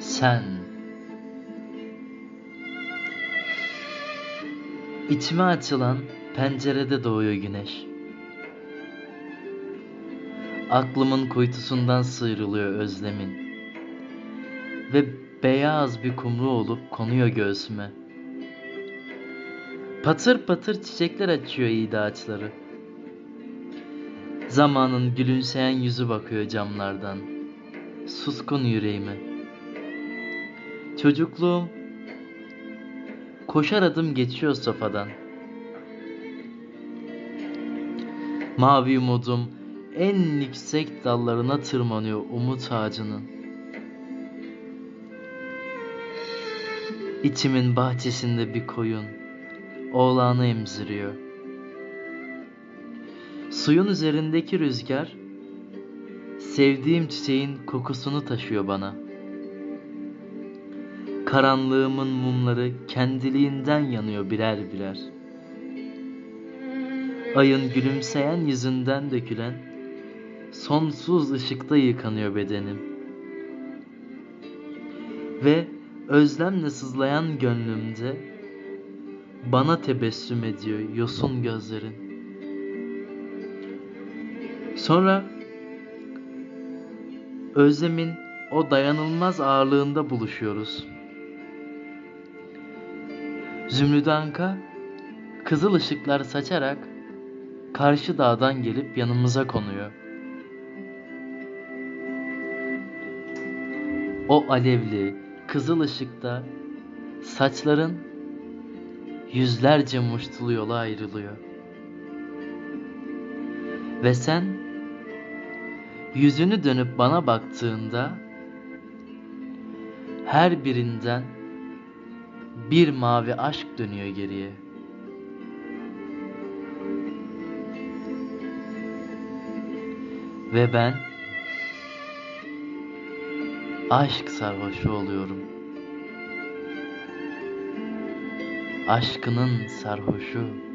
Sen İçime açılan pencerede doğuyor güneş. Aklımın kuytusundan sıyrılıyor özlemin. Ve beyaz bir kumru olup konuyor göğsüme. Patır patır çiçekler açıyor iyi ağaçları. Zamanın gülümseyen yüzü bakıyor camlardan. Suskun yüreğime. Çocukluğum koşar adım geçiyor sofadan. Mavi umudum en yüksek dallarına tırmanıyor umut ağacının. İçimin bahçesinde bir koyun oğlanı emziriyor. Suyun üzerindeki rüzgar sevdiğim çiçeğin kokusunu taşıyor bana. Karanlığımın mumları kendiliğinden yanıyor birer birer. Ayın gülümseyen yüzünden dökülen sonsuz ışıkta yıkanıyor bedenim. Ve özlemle sızlayan gönlümde bana tebessüm ediyor yosun gözlerin. Sonra özlemin o dayanılmaz ağırlığında buluşuyoruz. Zümrüdanka kızıl ışıklar saçarak karşı dağdan gelip yanımıza konuyor. O alevli kızıl ışıkta saçların yüzlerce muştulu yola ayrılıyor. Ve sen yüzünü dönüp bana baktığında her birinden bir mavi aşk dönüyor geriye. Ve ben aşk sarhoşu oluyorum. Aşkının sarhoşu.